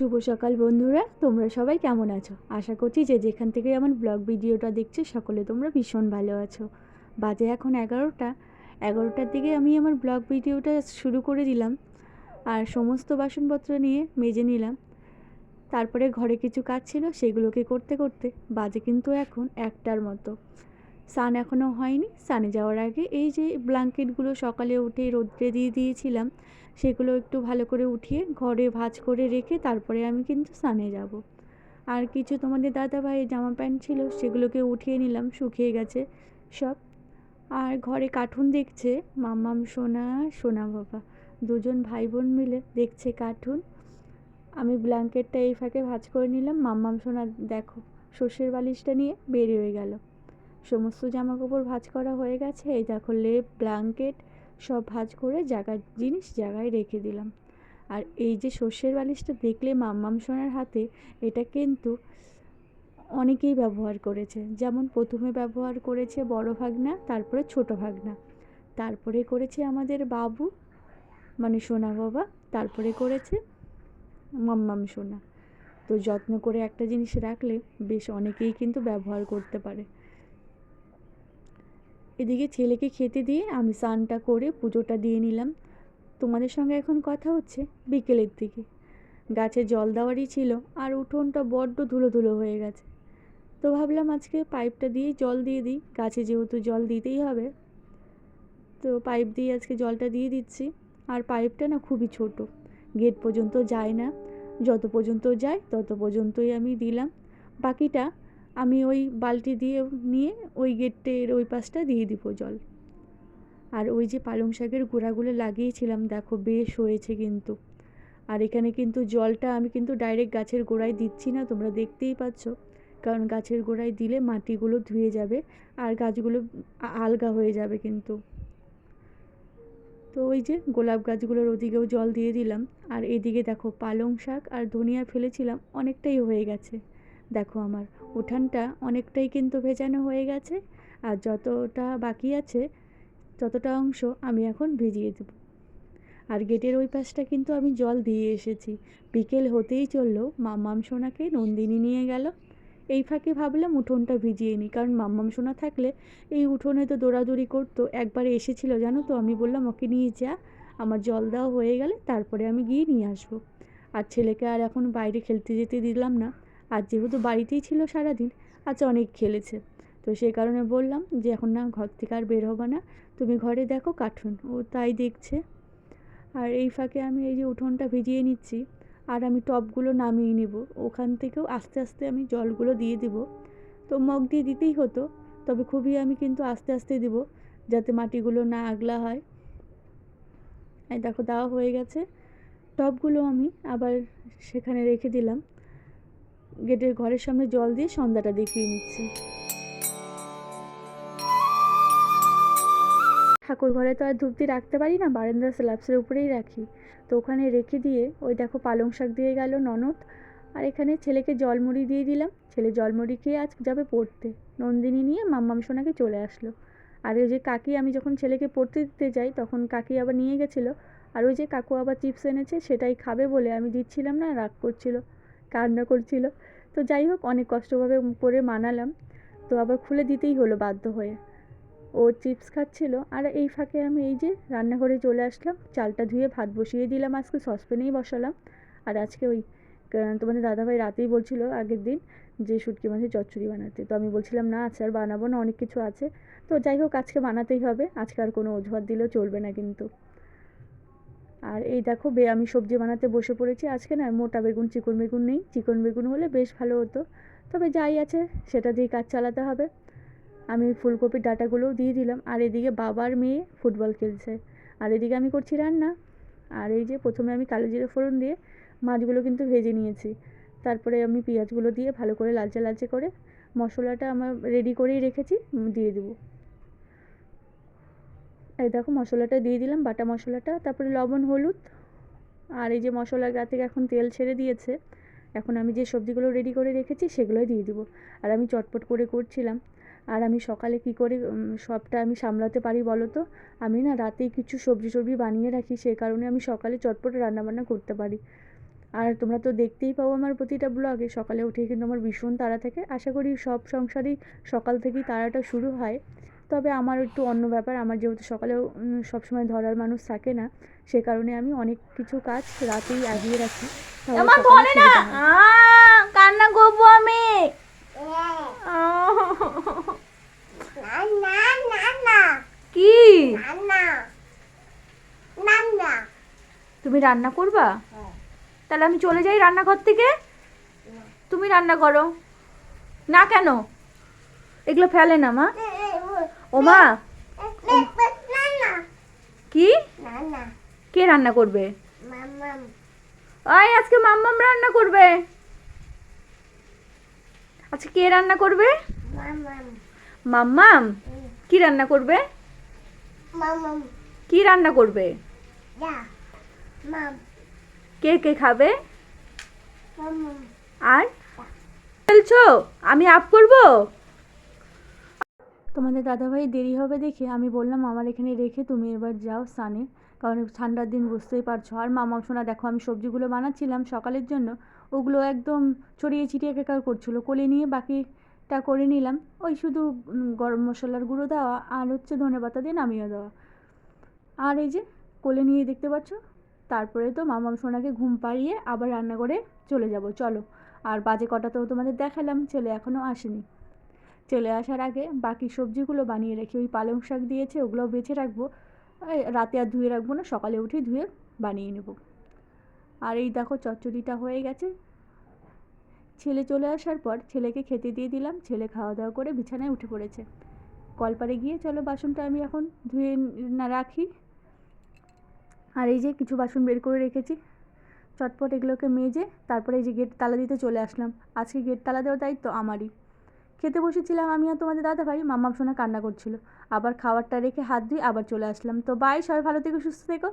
শুভ সকাল বন্ধুরা, তোমরা সবাই কেমন আছো? আশা করছি যে যেখান থেকে আমার ব্লগ ভিডিওটা দেখছ, সকলে তোমরা ভীষণ ভালো আছো। বাজে এখন এগারোটা, এগারোটার দিকে আমি আমার ব্লগ ভিডিওটা শুরু করে দিলাম আর সমস্ত বাসনপত্র নিয়ে মেজে নিলাম। তারপরে ঘরে কিছু কাজ ছিল, সেগুলোকে করতে করতে বাজে কিন্তু এখন একটার মতো। সান এখনও হয়নি। সানে যাওয়ার আগে এই যে ব্ল্যাঙ্কেটগুলো সকালে উঠে রোদ্রে দিয়ে দিয়েছিলাম, সেগুলো একটু ভালো করে উঠিয়ে ঘরে ভাঁজ করে রেখে তারপরে আমি কিন্তু স্নানে যাব। আর কিছু তোমাদের দাদা ভাইয়ের জামা প্যান্ট ছিল, সেগুলোকে উঠিয়ে নিলাম, শুকিয়ে গেছে সব। আর ঘরে কার্টুন দেখছে মাম্মাম সোনা সোনা বাবা, দুজন ভাই বোন মিলে দেখছে কার্টুন। আমি ব্ল্যাঙ্কেটটা এই ফাঁকে ভাঁজ করে নিলাম মাম্মাম সোনা, দেখো সর্ষের বালিশটা নিয়ে বেরিয়ে গেল। সমস্ত জামা কাপড় ভাঁজ করা হয়ে গেছে। এই দেখো লেপ, ব্ল্যাঙ্কেট, সব ভাঁজ করে জায়গার জিনিস জায়গায় রেখে দিলাম। আর এই যে সর্ষের বালিশটা দেখলে মাম্মাম সোনার হাতে, এটা কিন্তু অনেকেই ব্যবহার করেছে। যেমন প্রথমে ব্যবহার করেছে বড় ভাগনা, তারপরে ছোট ভাগনা। তারপরে করেছে আমাদের বাবু মানে সোনা বাবা, তারপরে করেছে মাম্মাম সোনা। তো যত্ন করে একটা জিনিস রাখলে বেশ অনেকেই কিন্তু ব্যবহার করতে পারে। এদিকে ছেলেকে খেতে দিয়ে আমি স্নানটা করে পুজোটা দিয়ে নিলাম। তোমাদের সঙ্গে এখন কথা হচ্ছে বিকেলের দিকে। গাছে জল দেওয়ারই ছিল আর উঠোনটা বড্ড ধুলো ধুলো হয়ে গেছে। তো ভাবলাম আজকে পাইপটা দিয়েই জল দিয়ে দিই। গাছে যেহেতু জল দিতেই হবে, তো পাইপ দিয়ে আজকে জলটা দিয়ে দিচ্ছি। আর পাইপটা না খুবই ছোট, গেট পর্যন্ত যায় না। যত পর্যন্ত যায় তত পর্যন্তই আমি দিলাম। বাকিটা আমি ওই বালতি দিয়ে নিয়ে ওই গেটের ওই পাশটা দিয়ে দিব জল। আর ওই যে পালং শাকের গোড়াগুলো লাগিয়েছিলাম, দেখো বেশ হয়েছে কিন্তু। আর এখানে কিন্তু জলটা আমি কিন্তু ডাইরেক্ট গাছের গোড়ায় দিচ্ছি না, তোমরা দেখতেই পাচ্ছ। কারণ গাছের গোড়ায় দিলে মাটিগুলো ধুয়ে যাবে আর গাছগুলো আলগা হয়ে যাবে কিন্তু। তো ওই যে গোলাপ গাছগুলোর ওদিকেও জল দিয়ে দিলাম। আর এদিকে দেখো পালং শাক আর ধনিয়া ফেলেছিলাম, অনেকটাই হয়ে গেছে। দেখো আমার উঠানটা অনেকটাই কিন্তু ভেজানো হয়ে গেছে, আর যতটা বাকি আছে, ততটা অংশ আমি এখন ভিজিয়ে দেব। আর গেটের ওই পাশটা কিন্তু আমি জল দিয়ে এসেছি। বিকেল হতেই চলল, মাম্মাম সোনাকে নন্দিনী নিয়ে গেল। এই ফাঁকে ভাবলাম উঠোনটা ভিজিয়ে নিই, কারণ মাম্মাম সোনা থাকলে এই উঠোনে তো দৌড়াদৌড়ি করতো। একবার এসেছিল, জানো তো, আমি বললাম, ওকে নিয়ে যা, আমার জল দেওয়া হয়ে গেলে তারপরে আমি গিয়ে নিয়ে আসব। আর ছেলেকে আর এখন বাইরে খেলতে যেতে দিলাম না। আর যেহেতু বাড়িতেই ছিল সারাদিন, আজ অনেক খেলেছে। তো সেই কারণে বললাম যে, এখন না, ঘর থেকে আর বের হব না। তুমি ঘরে দেখো কার্টুন, ও তাই দেখছে। আর এই ফাঁকে আমি এই যে উঠোনটা ভিজিয়ে নিচ্ছি, আর আমি টবগুলো নামিয়ে নিব। ওখান থেকেও আস্তে আস্তে আমি জলগুলো দিয়ে দিব। তো মগ দিয়ে দিতেই হতো, তবে খুবই আমি কিন্তু আস্তে আস্তে দিব, যাতে মাটিগুলো না আগলা হয়। এই দেখো, দেওয়া হয়ে গেছে। টবগুলো আমি আবার সেখানে রেখে দিলাম। গেটের ঘরের সামনে জল দিয়ে সন্ধ্যাটা দেখিয়ে নিচ্ছি। ঠাকুর ঘরে তো আর ধূপটি রাখতে পারি না বারান্দার স্ল্যাবসের উপরেই রাখি। তো ওখানে রেখে দিয়ে ওই দেখো পালং শাক দিয়ে গেল ননদ, আর এখানে ছেলেকে জলমুড়ি দিয়ে দিলাম। ছেলে জলমুড়ি খেয়ে আজ যাবে পড়তে। নন্দিনী নিয়ে মাম্মাম সোনাকে চলে আসলো। আর ওই যে কাকি, আমি যখন ছেলেকে পড়তে দিতে যাই, তখন কাকি আবার নিয়ে গেছিল। আর ওই যে কাকু আবার চিপস এনেছে, সেটাই খাবে বলে আমি দিচ্ছিলাম না, রাগ করছিল, কান্না করছিল। তো যাই হোক, অনেক কষ্টভাবে করে মানালাম। তো আবার খুলে দিতেই হলো বাধ্য হয়ে। ও চিপস খাচ্ছিল, আর এই ফাঁকে আমি এই যে রান্নাঘরে চলে আসলাম, চালটা ধুয়ে ভাত বসিয়ে দিলাম, আজকে সসপ্যানেই বসালাম। আর আজকে ওই তোমাদের দাদাভাই রাতেই বলছিল আগের দিন যে শুটকি মাছের চচ্চড়ি বানাতে। তো আমি বলছিলাম, না আচ্ছা আর বানাবো না, অনেক কিছু আছে। তো যাই হোক, আজকে বানাতেই হবে। আজকে আর কোনো অজুহাত দিলেও চলবে না কিন্তু। আর এই দেখো বে আমি সবজি বানাতে বসে পড়েছি। আজকে না মোটা বেগুন, চিকন বেগুন নেই। চিকন বেগুন হলে বেশ ভালো হতো। তবে যাই আছে, সেটা দিয়ে কাজ চালাতে হবে। আমি ফুলকপির ডাটাগুলোও দিয়ে দিলাম। আর এদিকে বাবার মেয়ে ফুটবল খেলছে। আর এদিকে আমি করছি রান্না। আর এই যে প্রথমে আমি কালো জিরে ফোড়ন দিয়ে মাছগুলো কিন্তু ভেজে নিয়েছি। তারপরে আমি পেঁয়াজগুলো দিয়ে ভালো করে লালচে লালচে করে মশলাটা আমার রেডি করেই রেখেছি, দিয়ে দেবো। এই দেখো মশলাটা দিয়ে দিলাম, বাটা মশলাটা, তারপরে লবণ, হলুদ, আর এই যে মশলার গা থেকে এখন তেল ছেড়ে দিয়েছে, এখন আমি যে সবজিগুলো রেডি করে রেখেছি সেগুলোই দিয়ে দেবো। আর আমি চটপট করে করছিলাম। আর আমি সকালে কি করে সবটা আমি সামলাতে পারি বলো তো? আমি না রাতেই কিছু সবজি সবজি বানিয়ে রাখি সেই কারণে আমি সকালে চটপট রান্নাবান্না করতে পারি। আর তোমরা তো দেখতেই পাও আমার প্রতিটা ব্লগে, সকালে উঠেই কিন্তু আমার ভীষণ তাড়া থাকে। আশা করি সব সংসারেই সকাল থেকেই তাড়াটা শুরু হয়। তবে আমার একটু অন্য ব্যাপার। আমার যেহেতু সকালেও সবসময় ধরার মানুষ থাকে না সে কারণে আমি অনেক কিছু কাজ রাতেই আগিয়ে রাখি। হয়। কান্না করব আমি। কি? তুমি রান্না করবা? তাহলে আমি চলে যাই রান্নাঘর থেকে? তুমি রান্না করো। না কেন? এগুলো ফেলে না মা? ও মা কি? কে রান্না করবে? আয় আজকে মাম্মাম রান্না করবে। আচ্ছা কে রান্না করবে? মাম্মাম কি রান্না করবে? কি রান্না করবে? কে কে খাবে? আর? বলছো আমি আপ করব? তোমাদের দাদাভাই দেরি হবে দেখে আমি বললাম, আমার এখানে রেখে তুমি এবার যাও স্নানে। কারণ ঠান্ডার দিন বুঝতেই পারছ। আর মামা, শোনা দেখো, আমি সবজিগুলো বানাচ্ছিলাম সকালের জন্য। ওগুলো একদম ছড়িয়ে ছিটিয়ে একাকার করছিল। কোলে নিয়ে বাকিটা করে নিলাম। ওই শুধু গরম মশলার গুঁড়ো দেওয়া আর হচ্ছে ধনে পাতা দিয়ে নামিয়ে দেওয়া। আর এই যে কোলে নিয়ে দেখতে পাচ্ছ? তারপরে তো মামাম সোনাকে ঘুম পাড়িয়ে আবার রান্না করে চলে যাব। চলো, আর বাজে কটাতেও তোমাদের দেখালাম, ছেলে এখনও আসেনি। চলে আসার আগে বাকি সবজিগুলো বানিয়ে রেখে ওই পালং শাক দিয়েছে ওগুলো বেছে রাখব। রাতে আর ধুয়ে রাখব না, সকালে উঠে ধুয়ে বানিয়ে নেব। আর এই দেখো চচ্চড়িটা হয়ে গেছে। ছেলে চলে আসার পর ছেলেকে খেতে দিয়ে দিলাম, ছেলে খাওয়া দাওয়া করে বিছানায় উঠে পড়েছে। কলপারে গিয়ে চলো বাসনটা আমি এখন ধুয়ে না রাখি। আর এই যে কিছু বাসন বের করে রেখেছি। চটপট এগুলোকে মেজে তারপরে এই যে গেট তালা দিতে চলে আসলাম। আজকে গেট তালা দেওয়ার দায়িত্ব আমারই। খেতে বসেছিলাম আমি আর তোমাদের দাদা ভাই মাম্মাম সোনা কান্না করছিল। আবার খাবারটা রেখে হাত ধুয়ে আবার চলে আসলাম। তো বাই সবাই ভালো থেকো, সুস্থ থেকো।